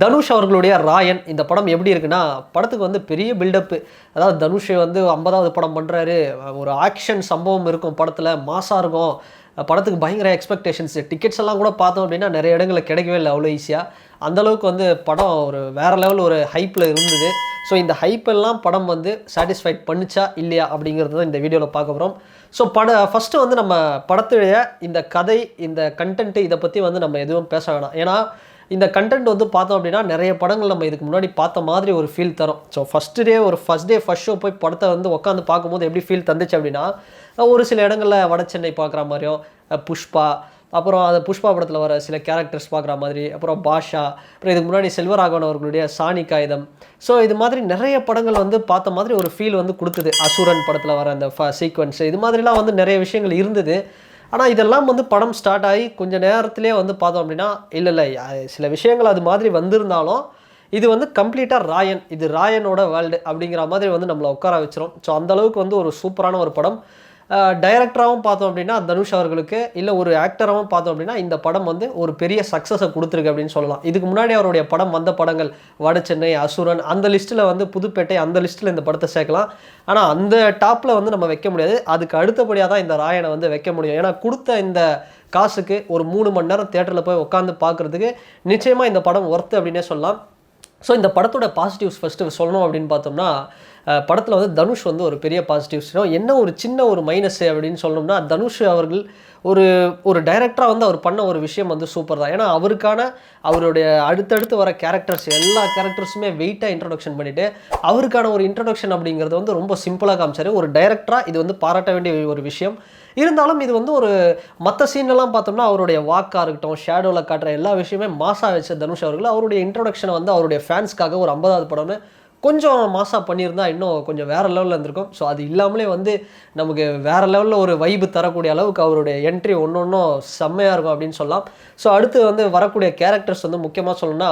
தனுஷ் அவர்களுடைய ராயன் இந்த படம் எப்படி இருக்குன்னா படத்துக்கு வந்து பெரிய பில்டப்பு அதாவது தனுஷ் வந்து ஐம்பதாவது படம் பண்ணுறாரு ஒரு ஆக்ஷன் சம்பவம் இருக்கும் படத்தில் மாசாக இருக்கும். படத்துக்கு பயங்கர எக்ஸ்பெக்டேஷன்ஸ் டிக்கெட்ஸ் எல்லாம் கூட பார்த்தோம் அப்படின்னா நிறைய இடங்களில் கிடைக்கவே இல்லை அவ்வளோ ஈஸியாக அந்தளவுக்கு வந்து படம் ஒரு வேறு லெவல் ஒரு ஹைப்பில் இருந்தது. ஸோ இந்த ஹைப்பெல்லாம் எல்லாம் படம் வந்து சாட்டிஸ்ஃபைட் பண்ணிச்சா இல்லையா அப்படிங்கிறது தான் இந்த வீடியோவில் பார்க்க போகிறோம் ஸோ பட ஃபஸ்ட்டு வந்து நம்ம படத்துடைய இந்த கதை இந்த கண்டென்ட்டு இதை பற்றி வந்து நம்ம எதுவும் பேச வேணாம். ஏன்னா இந்த கண்டென்ட் வந்து பார்த்தோம் அப்படின்னா நிறைய படங்கள் நம்ம இதுக்கு முன்னாடி பார்த்த மாதிரி ஒரு ஃபீல் தரும். ஸோ ஃபஸ்ட் டே ஒரு ஃபஸ்ட் டே ஃபஸ்ட் ஷோ போய் படத்தை வந்து உட்காந்து பார்க்கும்போது எப்படி ஃபீல் தந்துச்சு அப்படின்னா ஒரு சில இடங்களில் வட சென்னை பார்க்குற மாதிரியும் புஷ்பா அப்புறம் அந்த புஷ்பா படத்தில் வர சில கேரக்டர்ஸ் பார்க்குற மாதிரி அப்புறம் பாஷா அப்புறம் இதுக்கு முன்னாடி செல்வராகவன் அவர்களுடைய சாணி காகிதம். ஸோ இது மாதிரி நிறைய படங்கள் வந்து பார்த்த மாதிரி ஒரு ஃபீல் வந்து கொடுத்தது. அசுரன் படத்தில் வர அந்த ஃப சீக்வன்ஸ் இது மாதிரிலாம் வந்து நிறைய விஷயங்கள் இருந்தது. ஆனால் இதெல்லாம் வந்து படம் ஸ்டார்ட் ஆகி கொஞ்சம் நேரத்திலே வந்து பார்த்தோம் அப்படின்னா இல்லை இல்லை சில விஷயங்கள் அது மாதிரி வந்திருந்தாலும் இது வந்து கம்ப்ளீட்டாக ராயன் இது ராயனோட வேர்ல்டு அப்படிங்கிற மாதிரி வந்து நம்மளை உட்கார வச்சிரும். ஸோ அந்தளவுக்கு வந்து ஒரு சூப்பரான ஒரு படம். டைரக்டராகவும் பார்த்தோம் அப்படின்னா தனுஷ் அவர்களுக்கு இல்லை ஒரு ஆக்டராகவும் பார்த்தோம் அப்படின்னா இந்த படம் வந்து ஒரு பெரிய சக்ஸஸை கொடுத்துருக்கு அப்படின்னு சொல்லலாம். இதுக்கு முன்னாடி அவருடைய படம் வந்த படங்கள் வட சென்னை அசுரன் அந்த லிஸ்ட்டில் வந்து புதுப்பேட்டை அந்த லிஸ்ட்டில் இந்த படத்தை சேர்க்கலாம். ஆனால் அந்த டாப்பில் வந்து நம்ம வைக்க முடியாது. அதுக்கு அடுத்தபடியாக தான் இந்த ராயனை வந்து வைக்க முடியும். ஏன்னா கொடுத்த இந்த காசுக்கு ஒரு மூணு மணி நேரம் தேட்டரில் போய் உட்காந்து பார்க்குறதுக்கு நிச்சயமாக இந்த படம் ஒர்த்து அப்படின்னே சொல்லலாம். ஸோ இந்த படத்தோட பாசிட்டிவ்ஸ் ஃபஸ்ட்டு சொல்லணும் அப்படின்னு பார்த்தோம்னா படத்தில் வந்து தனுஷ் வந்து ஒரு பெரிய பாசிட்டிவ்ஸ் என்ன ஒரு சின்ன ஒரு மைனஸ் அப்படின்னு சொல்லணும்னா தனுஷ் அவர்கள் ஒரு ஒரு டைரக்டராக வந்து அவர் பண்ண ஒரு விஷயம் வந்து சூப்பர் தான். ஏன்னா அவருக்கான அவருடைய அடுத்தடுத்து வர கேரக்டர்ஸ் எல்லா கேரக்டர்ஸுமே வெயிட்டாக இன்ட்ரடக்ஷன் பண்ணிவிட்டு அவருக்கான ஒரு இன்ட்ரடக்ஷன் அப்படிங்கிறது வந்து ரொம்ப சிம்பிளாக காமிச்சார். ஒரு டைரக்டராக இது வந்து பாராட்ட வேண்டிய ஒரு விஷயம். இருந்தாலும் இது வந்து ஒரு மற்ற சீன்லாம் பார்த்தோம்னா அவருடைய வாக்காக இருக்கட்டும் ஷேடோவில் காட்டுற எல்லா விஷயமே மாசாக வச்ச தனுஷ் அவர்கள் அவருடைய இன்ட்ரொடக்ஷனை வந்து அவருடைய ஃபேன்ஸ்க்காக ஒரு ஐம்பதாவது படம்னு கொஞ்சம் மாசாக பண்ணியிருந்தா இன்னும் கொஞ்சம் வேறு லெவலில் இருந்திருக்கும். ஸோ அது இல்லாமலே வந்து நமக்கு வேறு லெவலில் ஒரு வைபு தரக்கூடிய அளவுக்கு அவருடைய என்ட்ரி ஒன்று ஒன்றும் செம்மையாக இருக்கும் அப்படின்னு சொல்லலாம். ஸோ அடுத்து வந்து வரக்கூடிய கேரக்டர்ஸ் வந்து முக்கியமாக சொல்லணும்னா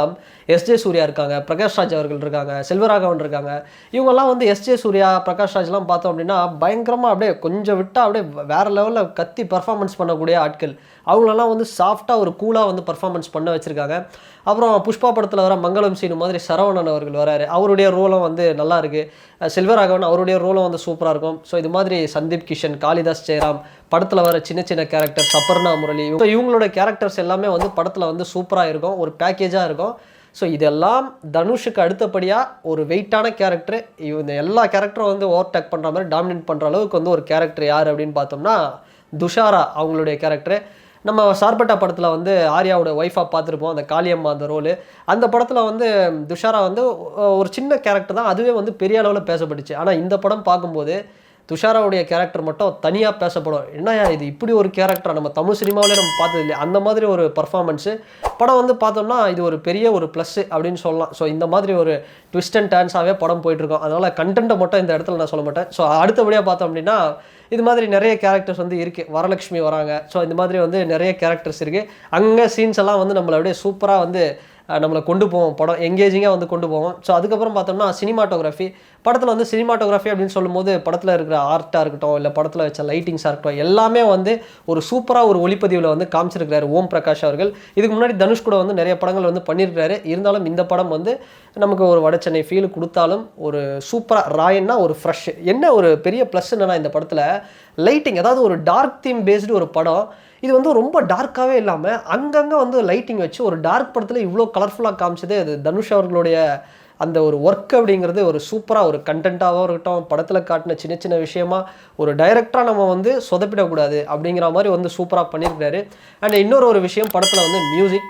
எஸ்ஜே சூர்யா இருக்காங்க பிரகாஷ் ராஜ் அவர்கள் இருக்காங்க செல்வராகவன் இருக்காங்க. இவங்கெல்லாம் வந்து எஸ்ஜே சூர்யா பிரகாஷ் ராஜ்லாம் பார்த்தோம் அப்படின்னா பயங்கரமாக அப்படியே கொஞ்சம் விட்டால் அப்படியே வேறு லெவலில் கத்தி பர்ஃபார்மன்ஸ் பண்ணக்கூடிய ஆட்கள். அவங்களெல்லாம் வந்து சாஃப்டாக ஒரு கூலாக வந்து பர்ஃபார்மன்ஸ் பண்ண வச்சுருக்காங்க. அப்புறம் புஷ்பா படத்தில் வர மங்களம் சீனு மாதிரி சரவணன் அவர்கள் வராரு. அவருடைய ரோலும் வந்து நல்லா இருக்கு. செல்வராகவன் அவருடைய ரோலும் வந்து சூப்பராக இருக்கும். ஸோ இது மாதிரி சந்தீப் கிஷன் காளிதாஸ் ஜெயராம் படத்தில் வர சின்ன சின்ன கேரக்டர் சப்பர்ணா முரளி இவங்க- இவங்களோட கேரக்டர்ஸ் எல்லாமே வந்து படத்தில் வந்து சூப்பராக இருக்கும். ஒரு பேக்கேஜாக இருக்கும். ஸோ இதெல்லாம் தனுஷுக்கு அடுத்தபடியாக ஒரு வெயிட்டான கேரக்டர் இந்த எல்லா கேரக்டரும் வந்து ஓவர் டேக் பண்ணுற மாதிரி டாமினேட் பண்ணுற அளவுக்கு வந்து ஒரு கேரக்டர் யார் அப்படின்னு பார்த்தோம்னா துஷாரா அவங்களுடைய கேரக்டரு நம்ம சார்பட்டா படத்தில் வந்து ஆர்யாவோட ஒய்ஃபாக பார்த்துருப்போம் அந்த காளியம்மா அந்த ரோலு அந்த படத்தில் வந்து துஷாரா வந்து ஒரு சின்ன கேரக்டர் தான். அதுவே வந்து பெரிய அளவில் பேசப்பட்டுச்சு. ஆனால் இந்த படம் பார்க்கும்போது துஷாராவுடைய கேரக்டர் மட்டும் தனியாக பேசப்படும். என்னையா இது? இப்படி ஒரு கேரக்டர் நம்ம தமிழ் சினிமாவிலே நம்ம பார்த்தது இல்லையா அந்த மாதிரி ஒரு பர்ஃபார்மன்ஸு படம் வந்து பார்த்தோம்னா இது ஒரு பெரிய ஒரு ப்ளஸ்ஸு அப்படின்னு சொல்லலாம். ஸோ இந்த மாதிரி ஒரு ட்விஸ்ட் அண்ட் டான்ஸாகவே படம் போயிட்டுருக்கோம். அதனால் கண்டென்ட்டை மட்டும் இந்த இடத்துல நான் சொல்ல மாட்டேன். ஸோ அடுத்தபடியாக பார்த்தோம் அப்படின்னா இது மாதிரி நிறைய கேரக்டர்ஸ் வந்து இருக்குது வரலட்சுமி வராங்க. ஸோ இந்த மாதிரி வந்து நிறைய கேரக்டர்ஸ் இருக்குது அங்கே சீன்ஸ் எல்லாம் வந்து நம்மளை அப்படியே சூப்பராக வந்து நம்மளை கொண்டு போவோம். படம் எங்கேஜிங்காக வந்து கொண்டு போவோம். ஸோ அதுக்கப்புறம் பார்த்தோம்னா சினிமாட்டோகிராஃபி படத்தில் வந்து சினிமாட்டோகிராஃபி அப்படின்னு சொல்லும்போது படத்தில் இருக்கிற ஆர்ட்டாக இருக்கட்டும் இல்லை படத்தில் வச்ச லைட்டிங்ஸாக இருக்கட்டும் எல்லாமே வந்து ஒரு சூப்பராக ஒரு ஒளிப்பதிவில் வந்து காமிச்சிருக்கிறாரு ஓம் பிரகாஷ் அவர்கள். இதுக்கு முன்னாடி தனுஷ் கூட வந்து நிறைய படங்கள் வந்து பண்ணியிருக்கிறாரு. இருந்தாலும் இந்த படம் வந்து நமக்கு ஒரு வட சென்னை ஃபீல் கொடுத்தாலும் ஒரு சூப்பராக ராயன்னா ஒரு ஃப்ரெஷ் என்ன ஒரு பெரிய ப்ளஸ் என்னன்னா இந்த படத்தில் லைட்டிங் அதாவது ஒரு டார்க் தீம் பேஸ்டு ஒரு படம் இது வந்து ரொம்ப டார்க்காகவே இல்லாமல் அங்கங்கே வந்து லைட்டிங் வச்சு ஒரு டார்க் படத்தில் இவ்வளோ கலர்ஃபுல்லாக காமிச்சது அது தனுஷ் அவர்களுடைய அந்த ஒரு ஒர்க் அப்படிங்கிறது ஒரு சூப்பராக ஒரு கண்டென்ட்டாகவும் இருக்கட்டும் படத்தில் காட்டின சின்ன சின்ன விஷயமா ஒரு டைரக்டராக நம்ம வந்து சொதப்பிடக்கூடாது அப்படிங்கிற மாதிரி வந்து சூப்பராக பண்ணியிருக்காரு அண்ட் இன்னொரு ஒரு விஷயம் படத்தில் வந்து மியூசிக்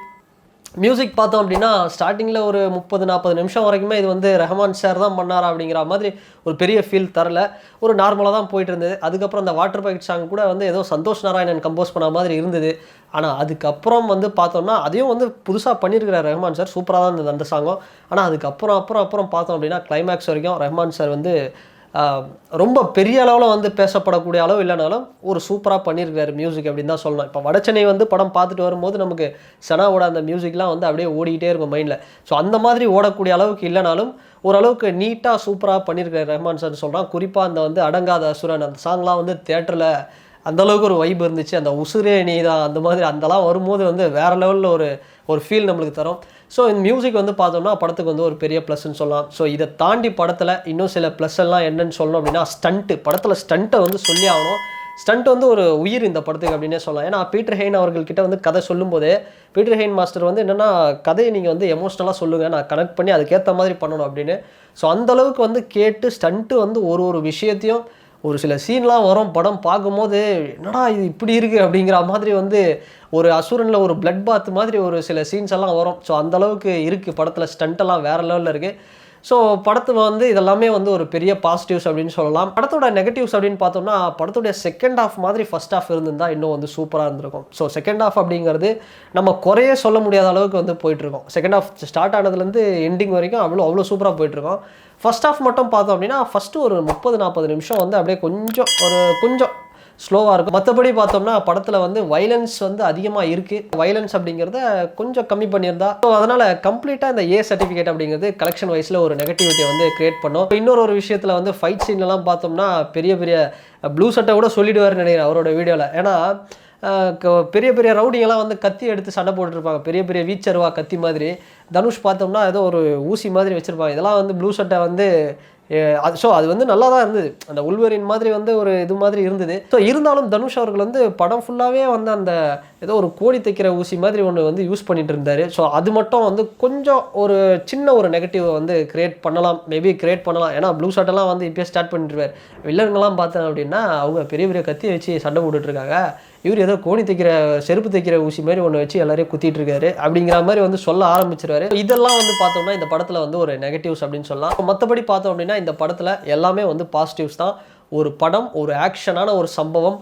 மியூசிக் பார்த்தோம் அப்படின்னா ஸ்டார்டிங்கில் ஒரு முப்பது நாற்பது நிமிஷம் வரைக்குமே இது வந்து ரஹ்மான் சார் தான் பண்ணாரா அப்படிங்கிற மாதிரி ஒரு பெரிய ஃபீல் தரல. ஒரு நார்மலாக தான் போயிட்டு இருந்தது. அதுக்கப்புறம் அந்த வாட்டர் பாக்கெட் சாங் கூட வந்து ஏதோ சந்தோஷ் நாராயணன் கம்போஸ் பண்ண மாதிரி இருந்தது. ஆனால் அதுக்கப்புறம் வந்து பார்த்தோம்னா அதையும் வந்து புதுசாக பண்ணியிருக்கிறார் ரஹ்மான் சார் சூப்பராக தான் இருந்தது அந்த சாங்கும் ஆனால் அதுக்கப்புறம் அப்புறம் அப்புறம் பார்த்தோம் அப்படின்னா கிளைமேக்ஸ் வரைக்கும் ரஹ்மான் சார் வந்து ரொம்ப பெரிய அளவில் வந்து பேசப்படக்கூடிய அளவு இல்லைனாலும் ஒரு சூப்பராக பண்ணியிருக்காரு மியூசிக் அப்படின்னு தான் சொல்லணும். இப்போ வடச்சென்னை வந்து படம் பார்த்துட்டு வரும்போது நமக்கு செனாவோட அந்த மியூசிக்லாம் வந்து அப்படியே ஓடிக்கிட்டே இருக்கும் மைண்டில் ஸோ அந்த மாதிரி ஓடக்கூடிய அளவுக்கு இல்லைனாலும் ஓரளவுக்கு நீட்டாக சூப்பராக பண்ணியிருக்காரு ரஹ்மான் சார் சொல்கிறான் குறிப்பாக அந்த வந்து அடங்காத அசுரன் அந்த சாங்லாம் வந்து தேட்டரில் அந்த அளவுக்கு ஒரு வைப் இருந்துச்சு. அந்த உசுரே நீ தான் அந்த மாதிரி அந்தலாம் வரும்போது வந்து வேறு லெவலில் ஒரு ஒரு ஃபீல் நம்மளுக்கு தரும். ஸோ இந்த மியூசிக் வந்து பார்த்தோம்னா படத்துக்கு வந்து ஒரு பெரிய ப்ளஸ்ன்னு சொல்லலாம். ஸோ இதை தாண்டி படத்தில் இன்னும் சில ப்ளஸ் எல்லாம் என்னன்னு சொல்லணும் அப்படின்னா ஸ்டண்ட்டு படத்தில் ஸ்டண்ட்டை வந்து சொல்லி ஆகணும். ஸ்டண்ட் வந்து ஒரு உயிர் இந்த படத்துக்கு அப்படின்னே சொல்லலாம். ஏன்னா பீட்டர் ஹெயின் அவர்கள்கிட்ட வந்து கதை சொல்லும்போது பீட்டர் ஹெயின் மாஸ்டர் வந்து என்னென்னா கதையை நீங்கள் வந்து எமோஷ்னலாக சொல்லுங்கள் நான் கனெக்ட் பண்ணி அதுக்கேற்ற மாதிரி பண்ணணும் அப்படின்னு. ஸோ அந்தளவுக்கு வந்து கேட்டு ஸ்டண்ட்டு வந்து ஒரு ஒரு விஷயத்தையும் ஒரு சில சீன்லாம் வரும் படம் பார்க்கும்போது என்னடா இது இப்படி இருக்குது அப்படிங்கிற மாதிரி வந்து ஒரு அசுரனில் ஒரு பிளட் பாத் மாதிரி ஒரு சில சீன்ஸ் எல்லாம் வரும். ஸோ அந்தளவுக்கு இருக்குது படத்தில் ஸ்டண்ட்டெல்லாம் வேறு லெவலில் இருக்குது ஸோ படத்து வந்து இதெல்லாமே வந்து ஒரு பெரிய பாசிட்டிவ்ஸ் அப்படின்னு சொல்லலாம். படத்தோட நெகட்டிவ்ஸ் அப்படின்னு பார்த்தோம்னா படத்துடைய செகண்ட் ஆஃப் மாதிரி ஃபஸ்ட் ஆஃப் இருந்திருந்தா இன்னும் வந்து சூப்பராக இருந்திருக்கும். ஸோ செகண்ட் ஆஃப் அப்படிங்கிறது நம்ம குறைய சொல்ல முடியாத அளவுக்கு வந்து போயிட்டுருக்கோம். செகண்ட் ஆஃப் ஸ்டார்ட் ஆனதுலேருந்து எண்டிங் வரைக்கும் அவ்வளோ அவ்வளோ சூப்பராக போயிட்டுருக்கோம். ஃபஸ்ட் ஆஃப் மட்டும் பார்த்தோம் அப்படின்னா ஃபஸ்ட்டு ஒரு முப்பது நாற்பது நிமிஷம் வந்து அப்படியே கொஞ்சம் ஒரு கொஞ்சம் ஸ்லோவாக இருக்கும். மற்றபடி பார்த்தோம்னா படத்தில் வந்து வைலன்ஸ் வந்து அதிகமாக இருக்குது வைலன்ஸ் அப்படிங்கிறத கொஞ்சம் கம்மி பண்ணியிருந்தா. ஸோ அதனால் கம்ப்ளீட்டாக இந்த ஏ சர்டிஃபிகேட் அப்படிங்கிறது கலெக்ஷன் வைஸில் ஒரு நெகட்டிவிட்டியை வந்து கிரியேட் பண்ணோம். இன்னொரு ஒரு விஷயத்தில் வந்து ஃபைட் சீன்லலாம் பார்த்தோம்னா பெரிய பெரிய ப்ளூ சட்டை கூட சொல்லிடுவார்னு நினைக்கிறேன் அவரோட வீடியோவில் ஏன்னா பெரிய பெரிய ரவுடிங்கெல்லாம் வந்து கத்தி எடுத்து சண்டை போட்டுருப்பாங்க. பெரிய பெரிய வீச்சருவா கத்தி மாதிரி. தனுஷ் பார்த்தோம்னா ஏதோ ஒரு ஊசி மாதிரி வச்சுருப்பாங்க. இதெல்லாம் வந்து ப்ளூ சட்டை வந்து அது ஸோ அது வந்து நல்லா தான் இருந்தது. அந்த உள்வரின் மாதிரி வந்து ஒரு இது மாதிரி இருந்தது. ஸோ இருந்தாலும் தனுஷ் அவர்கள் வந்து படம் ஃபுல்லாகவே வந்து அந்த ஏதோ ஒரு கோடி தைக்கிற ஊசி மாதிரி ஒன்று வந்து யூஸ் பண்ணிட்டு இருந்தார். ஸோ அது மட்டும் வந்து கொஞ்சம் ஒரு சின்ன ஒரு நெகட்டிவ் வந்து கிரியேட் பண்ணலாம். மேபி கிரியேட் பண்ணலாம். ஏன்னா ப்ளூ ஷர்ட்டெல்லாம் வந்து இப்போயே ஸ்டார்ட் பண்ணிட்டுருவார் வில்லனுங்கெல்லாம் பார்த்தேன் அப்படின்னா அவங்க பெரிய பெரிய கத்தியை வச்சு சண்டை போட்டுட்ருக்காங்க இவர் ஏதோ கோணி தைக்கிற செருப்பு தைக்கிற ஊசி மாதிரி ஒன்று வச்சு எல்லாரையும் குத்திட்டு இருக்காரு. அப்படிங்கிற மாதிரி வந்து சொல்ல ஆரம்பிச்சிருவாரு. இதெல்லாம் வந்து பார்த்தோம்னா இந்த படத்தில் வந்து ஒரு நெகட்டிவ்ஸ் அப்படின்னு சொல்லலாம். மற்றபடி பார்த்தோம் அப்படின்னா இந்த படத்தில் எல்லாமே வந்து பாசிட்டிவ்ஸ் தான். ஒரு படம் ஒரு ஆக்ஷனான ஒரு சம்பவம்.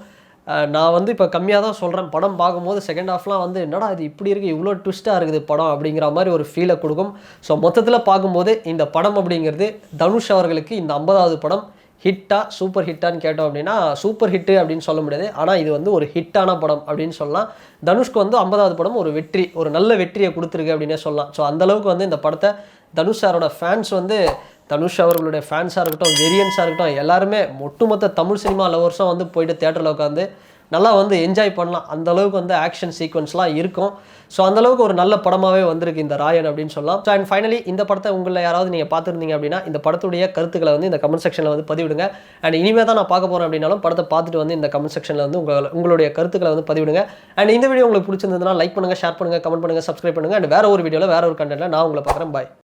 நான் வந்து இப்போ கம்மியாக தான் சொல்கிறேன் படம் பார்க்கும்போது செகண்ட் ஹாஃப்லாம் வந்து என்னடா இது இப்படி இருக்குது இவ்வளோ ட்விஸ்ட்டாக இருக்குது படம் அப்படிங்கிற மாதிரி ஒரு ஃபீலை கொடுக்கும். ஸோ மொத்தத்தில் பார்க்கும்போது இந்த படம் அப்படிங்கிறது தனுஷ் அவர்களுக்கு இந்த ஐம்பதாவது படம் ஹிட்டா சூப்பர் ஹிட்டான்னு கேட்டோம் அப்படின்னா சூப்பர் ஹிட்டு அப்படின்னு சொல்ல முடியாது. ஆனால் இது வந்து ஒரு ஹிட்டான படம் அப்படின்னு சொல்லலாம். தனுஷ்க்கு வந்து ஐம்பதாவது படம் ஒரு வெற்றி ஒரு நல்ல வெற்றியை கொடுத்துருக்கு அப்படின்னே சொல்லலாம். ஸோ அந்தளவுக்கு வந்து இந்த படத்தை தனுஷ் சாரோட ஃபேன்ஸ் வந்து தனுஷ் அவர்களுடைய ஃபேன்ஸாக இருக்கட்டும் வெரியன்ஸாக இருக்கட்டும் எல்லாருமே ஒட்டுமொத்த தமிழ் சினிமா லவர்ஸும் வந்து போயிட்டு தேட்டரில் உட்காந்து நல்லா வந்து என்ஜாய் பண்ணலாம். அந்த அளவுக்கு வந்து ஆக்ஷன் சீக்வன்ஸ்லாம் இருக்கும். ஸோ அந்தளவுக்கு ஒரு நல்ல படமாகவே வந்திருக்கு இந்த ராயன் அப்படின்னு சொல்லலாம். ஸோ அண்ட் ஃபைனலி இந்த படத்தை உங்களை யாராவது நீங்கள் பார்த்துருந்தீங்க அப்படின்னா இந்த படத்துடைய கருத்துக்களை வந்து இந்த கமெண்ட் செக்ஷனில் வந்து பதிவிடுங்க. அண்ட் இனிமேல் தான் நான் பார்க்க போகிறேன் அப்படின்னாலும் படத்தை பார்த்துட்டு வந்து இந்த கமெண்ட் செக்ஷனில் வந்து உங்கள் உங்களுடைய கருத்துக்களை வந்து பதிவிடுங்க. அண்ட் இந்த வீடியோ உங்களுக்கு பிடிச்சிருந்ததுன்னா லைக் பண்ணுங்கள் ஷேர் பண்ணுங்கள் கமெண்ட் பண்ணுங்கள் சப்ஸ்கிரைப் பண்ணுங்கள் அண்ட் வேறு ஒரு வீடியோவில் வேறு ஒரு கண்டென்ட்டில் நான் உங்களை பார்க்குறேன். பாய்